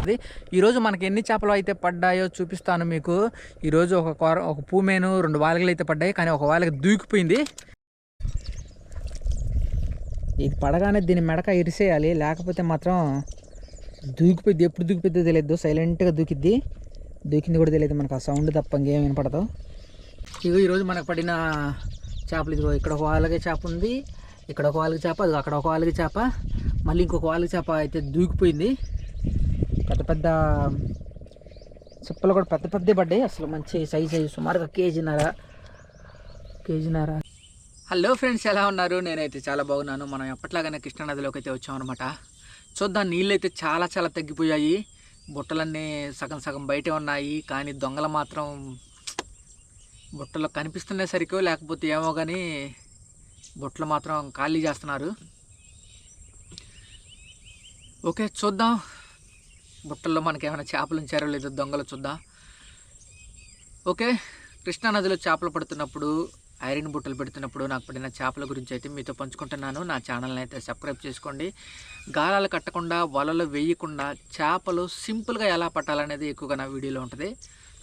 వస్తుంది. ఈరోజు మనకి ఎన్ని చేపలు అయితే పడ్డాయో చూపిస్తాను మీకు. ఈరోజు ఒక కూర ఒక పూమేను రెండు వాలగలు అయితే పడ్డాయి కానీ ఒక వాళ్ళకి దూకిపోయింది. ఇది పడగానే దీని మెడక ఇరిసేయాలి లేకపోతే మాత్రం దూకిపోయింది ఎప్పుడు దూకిపోద్దో తెలియదు సైలెంట్గా దూకిద్ది. దూకింది కూడా తెలియదు మనకు ఆ సౌండ్ తప్ప ఇంకేం వినపడదు. ఇగో ఈరోజు మనకు పడిన చేపలు ఇదిగో ఇక్కడ ఒక వాలగ చేప ఉంది ఇక్కడ ఒక వాళ్ళకి చేప అది అక్కడ ఒక వాళ్ళకి చేప మళ్ళీ ఇంకొక వాళ్ళకి చేప అయితే దూకిపోయింది. పెద్ద పెద్ద చిప్పలు కూడా పెద్ద పెద్ద పడ్డాయి. అసలు మంచి సైజ్ అయ్యి సుమారుగా కేజీన్నర. కేజీన్నర. హలో ఫ్రెండ్స్ ఎలా ఉన్నారు? నేనైతే చాలా బాగున్నాను. మనం ఎప్పట్లాగానే కృష్ణానదిలోకి అయితే వచ్చామన్నమాట. చూద్దాం నీళ్ళు అయితే చాలా చాలా తగ్గిపోయాయి. బుట్టలన్నీ సగం సగం బయటే ఉన్నాయి. కానీ దొంగలు మాత్రం బుట్టలు కనిపిస్తున్న సరికో లేకపోతే ఏమో కానీ బుట్టలు మాత్రం ఖాళీ చేస్తున్నారు. ఓకే చూద్దాం. బుట్టల్లో మనకి ఏమైనా చేపలు ఉంచారో లేదో దొంగలు చూద్దా. ఓకే కృష్ణానదిలో చేపలు పడుతున్నప్పుడు ఐరన్ బుట్టలు పెడుతున్నప్పుడు నాకు పడిన చేపల గురించి అయితే మీతో పంచుకుంటున్నాను. నా ఛానల్ని అయితే సబ్స్క్రైబ్ చేసుకోండి. గాలాలు కట్టకుండా వలలు వేయకుండా చేపలు సింపుల్గా ఎలా పట్టాలనేది ఎక్కువగా నా వీడియోలో ఉంటుంది.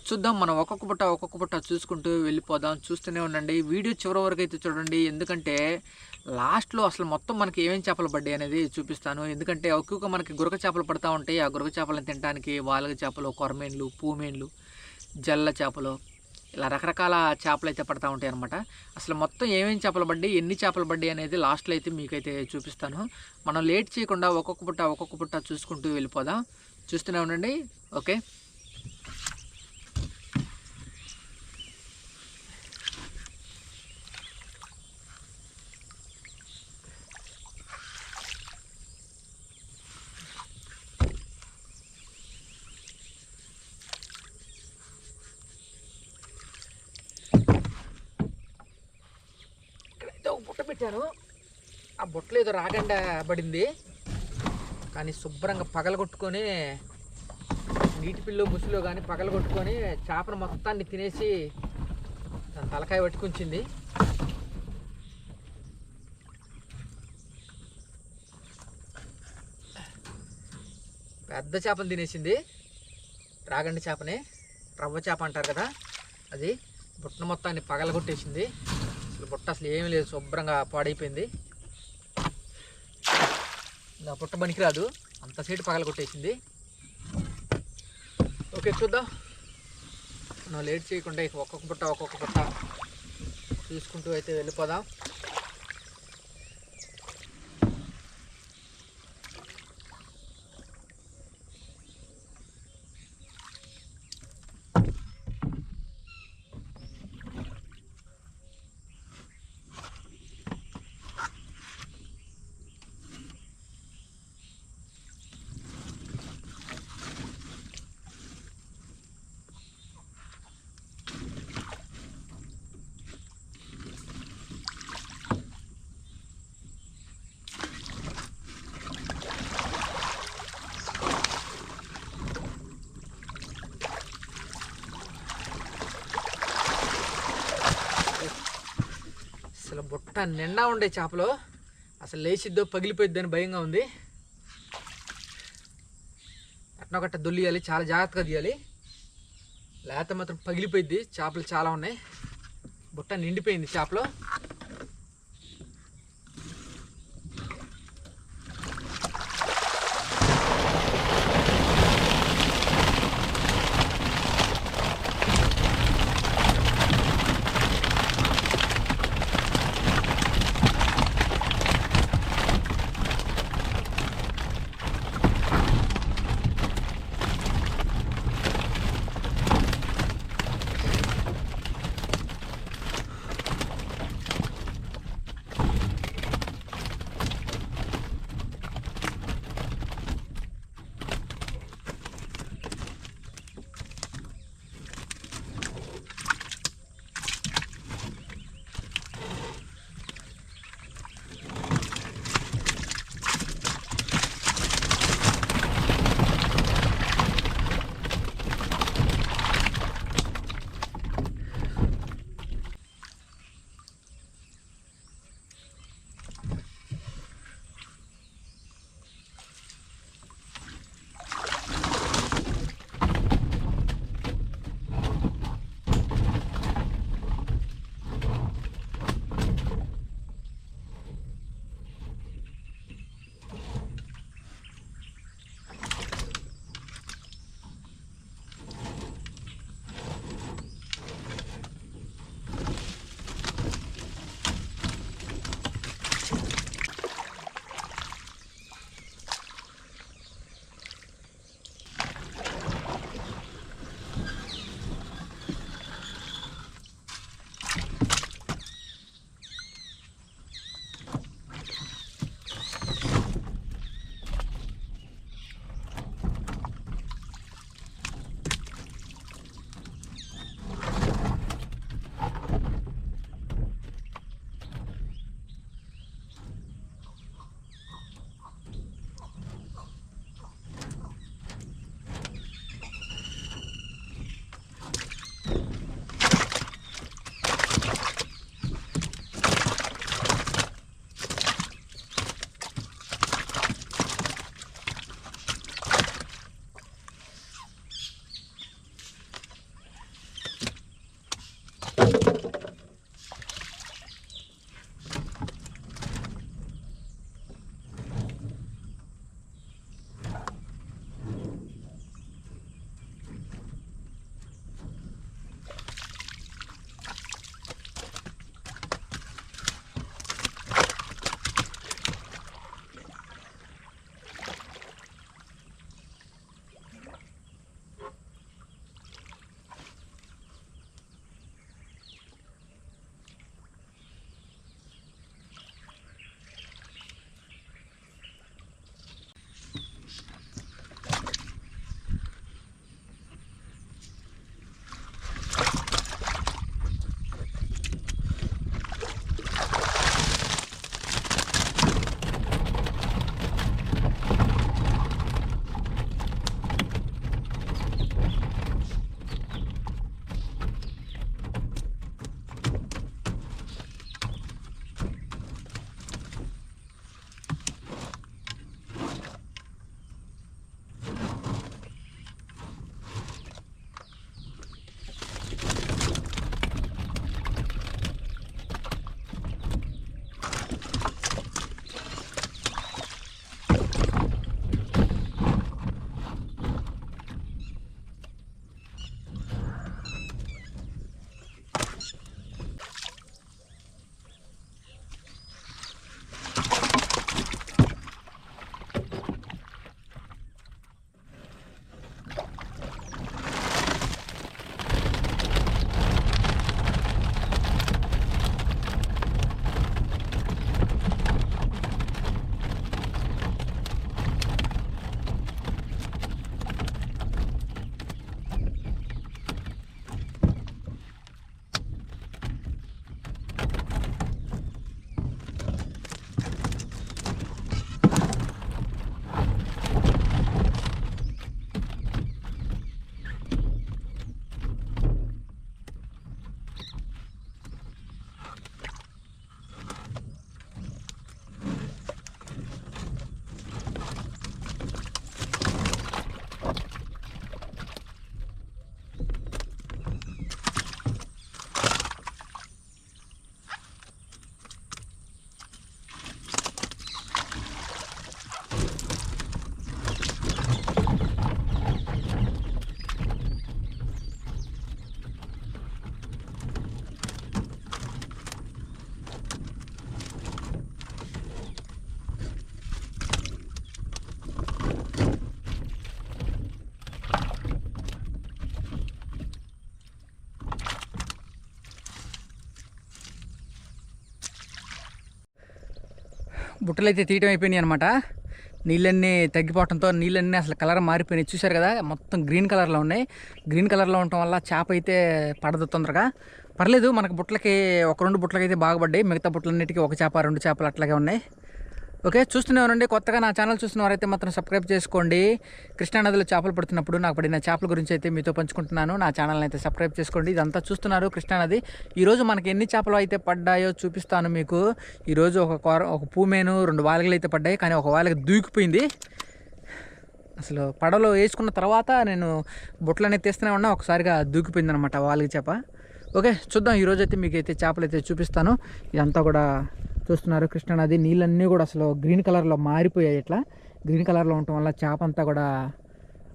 చూద్దాం. మనం ఒక్కొక్క పుట్ట ఒక్కొక్క పుట్ట చూసుకుంటూ వెళ్ళిపోదాం. చూస్తూనే ఉండండి. వీడియో చివరి వరకు అయితే చూడండి. ఎందుకంటే లాస్ట్లో అసలు మొత్తం మనకి ఏమేమి చేపలు పడ్డాయి అనేది చూపిస్తాను. ఎందుకంటే ఒక్కొక్క మనకి గురక చేపలు పడతా ఉంటాయి. ఆ గురక చేపలను తినడానికి వాలగ చేపలు కొరమేన్లు పూమేన్లు జల్ల చేపలు ఇలా రకరకాల చేపలు అయితే పడతా ఉంటాయి అనమాట అసలు మొత్తం ఏమేమి చేపలు పడ్డాయి ఎన్ని చేపలు పడ్డాయి అనేది లాస్ట్లో అయితే మీకైతే చూపిస్తాను. మనం లేట్ చేయకుండా ఒక్కొక్క పుట్ట ఒక్కొక్క పుట్ట చూసుకుంటూ వెళ్ళిపోదాం. చూస్తూనే ఉండండి. ఓకే ఇక్కడైతే ఒక బుట్ట పెట్టాను ఆ బుట్టలో ఏదో రాగండ పడింది. కానీ శుభ్రంగా పగలగొట్టుకొని నీటి పిల్లో ముసులో కానీ పగలగొట్టుకొని చేపను మొత్తాన్ని తినేసి దాని తలకాయ పట్టుకుంచింది పెద్ద చేపను తినేసింది. రాగండి చేపని. రవ్వ చేప అంటారు కదా అది బుట్టను మొత్తాన్ని పగలగొట్టేసింది. అసలు బుట్ట అసలు ఏమీ లేదు శుభ్రంగా పాడైపోయింది. నా బుట్ట పనికిరాదు అంత పగల కొట్టేసింది. ఓకే చూద్దాం. మనం లేట్ చేయకుండా ఒక్కొక్క బుట్ట ఒక్కొక్క బుట్ట తీసుకుంటూ అయితే వెళ్ళిపోదాం అసలు బుట్ట నిండా ఉండే చేపలు. అసలు లేచిద్దో పగిలిపోయిద్దని భయంగా ఉంది. అట్నొకట్ట దొల్లియాలి చాలా జాగ్రత్తగా తీయాలి. లేకపోతే మాత్రం పగిలిపోయిద్ది. చేపలు చాలా ఉన్నాయి. బుట్ట నిండిపోయింది చేపలు. బుట్టలు అయితే తీయటం అయిపోయినాయి అనమాట నీళ్ళన్నీ తగ్గిపోవడంతో నీళ్ళన్నీ అసలు కలర్ మారిపోయినాయి. చూశారు కదా మొత్తం గ్రీన్ కలర్లో ఉన్నాయి. గ్రీన్ కలర్లో ఉండటం వల్ల చేప అయితే పడదు తొందరగా. పర్లేదు మనకు బుట్టలకి ఒక రెండు బుట్టలకి అయితే బాగుపడ్డాయి. మిగతా బుట్టలన్నిటికీ ఒక చేప రెండు చేపలు అట్లాగే ఉన్నాయి. ఓకే చూస్తున్నవారండి కొత్తగా నా ఛానల్ చూస్తున్నవారైతే మాత్రం సబ్స్క్రైబ్ చేసుకోండి. కృష్ణానదిలో చేపలు పడుతున్నప్పుడు నాకు పడిన చేపల గురించి అయితే మీతో పంచుకుంటున్నాను. నా ఛానల్ని అయితే సబ్స్క్రైబ్ చేసుకోండి. ఇదంతా చూస్తున్నారు కృష్ణానది ఈరోజు మనకి ఎన్ని చేపలు అయితే పడ్డాయో చూపిస్తాను మీకు. ఈరోజు ఒక కూర ఒక పూమేను రెండు వాలగలు అయితే పడ్డాయి. కానీ ఒక వాలగ దూకిపోయింది. అసలు పడవలో వేసుకున్న తర్వాత నేను బుట్టలనే తీస్తూనే ఉన్నా ఒకసారిగా దూకిపోయింది అనమాట వాలగ చేప. ఓకే చూద్దాం. ఈరోజు అయితే మీకు అయితే చేపలు అయితే చూపిస్తాను. ఇదంతా కూడా చూస్తున్నారు కృష్ణానది నీళ్ళన్నీ కూడా అసలు గ్రీన్ కలర్లో మారిపోయాయి ఇట్లా. గ్రీన్ కలర్లో ఉండటం వల్ల చేప అంతా కూడా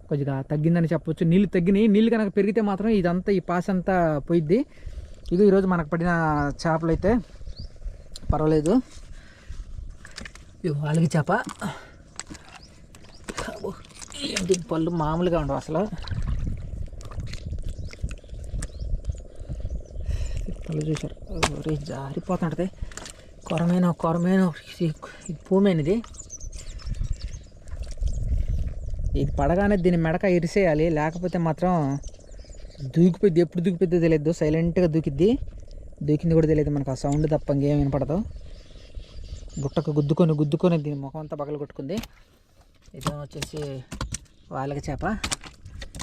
కొద్దిగా తగ్గిందని చెప్పొచ్చు. నీళ్ళు తగ్గినాయి. నీళ్ళు కనుక పెరిగితే మాత్రం ఇదంతా ఈ పాస్ అంతా పోయిద్ది. ఇది ఈరోజు మనకు పడిన చేపలు అయితే పర్వాలేదు ఇది చేప. ఏంటి పళ్ళు మామూలుగా ఉండవు అసలు. పళ్ళు చూశారు. ఒరే జారిపోతుంటది. కొరమైన కొరమైన ఇది ఇది ఇది పడగానే దీని మెడక ఇరిసేయాలి లేకపోతే మాత్రం దూకిపోద్ది ఎప్పుడు దూకిపోద్దో తెలియదు సైలెంట్గా దూకిద్ది. దూకింది కూడా తెలియదు మనకు ఆ సౌండ్ తప్ప ఇంకేం వినపడదు. గుట్టకు గుద్దుకొని గుద్దుకొని దీని ముఖం అంతా పగలు కొట్టుకుంది. ఇది వచ్చేసి వాళ్ళక చేప.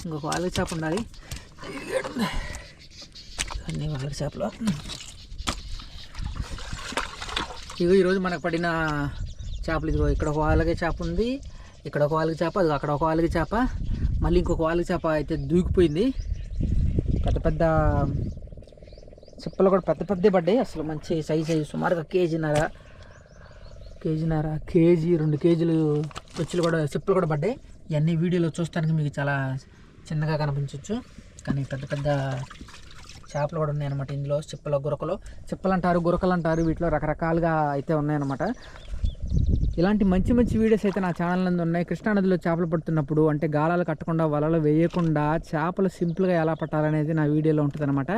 ఇంకొక వాళ్ళక చేప ఉండాలి. అన్నీ వాళ్ళక చేపలు. ఇగో ఈరోజు మనకు పడిన చేపలు ఇదిగో ఇక్కడ ఒక వాళ్ళకి చేప ఉంది ఇక్కడ ఒక వాళ్ళకి చేప అది అక్కడ ఒక వాళ్ళకి చేప మళ్ళీ ఇంకొక వాళ్ళకి చేప అయితే దూకిపోయింది. పెద్ద పెద్ద చిప్పలు కూడా పెద్ద పెద్ద పడ్డాయి అసలు మంచి సైజ్ సైజు సుమారుగా కేజీన్నర కేజీన్నర కేజీ రెండు కేజీలు తొచ్చులు కూడా చిప్పలు కూడా పడ్డాయి. ఇవన్నీ వీడియోలో చూస్తానికి మీకు చాలా చిన్నగా కనిపించవచ్చు కానీ పెద్ద పెద్ద చేపలు కూడా ఉన్నాయన్నమాట ఇందులో చిప్పలు గురకలు. చిప్పలు అంటారు గురకలు అంటారు వీటిలో రకరకాలుగా అయితే ఉన్నాయన్నమాట. ఇలాంటి మంచి మంచి వీడియోస్ అయితే నా ఛానల్ నందు ఉన్నాయి. కృష్ణానదిలో చేపలు పడుతున్నప్పుడు అంటే గాలాలు కట్టకుండా వలలు వేయకుండా చేపలు సింపుల్గా ఎలా పట్టాలనేది నా వీడియోలో ఉంటుంది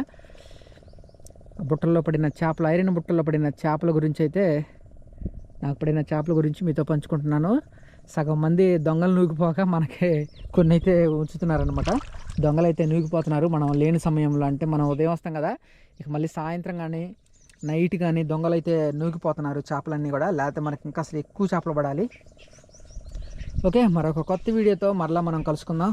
బుట్టల్లో పడిన చేపలు ఐరన్ బుట్టల్లో పడిన చేపల గురించి అయితే నాకు పడిన చేపల గురించి మీతో పంచుకుంటున్నాను. సగం మంది దొంగలు నూగిపోక మనకి కొన్ని అయితే ఉంచుతున్నారనమాట దొంగలు అయితే నూగిపోతున్నారు. మనం లేని సమయంలో అంటే మనం ఉదయం వస్తాం కదా ఇక మళ్ళీ సాయంత్రం కానీ నైట్ కానీ దొంగలు అయితే నూగిపోతున్నారు చేపలన్నీ కూడా. లేకపోతే మనకి ఇంకా అసలు ఎక్కువ చేపలు పడాలి. ఓకే మరొక కొత్త వీడియోతో మరలా మనం కలుసుకుందాం.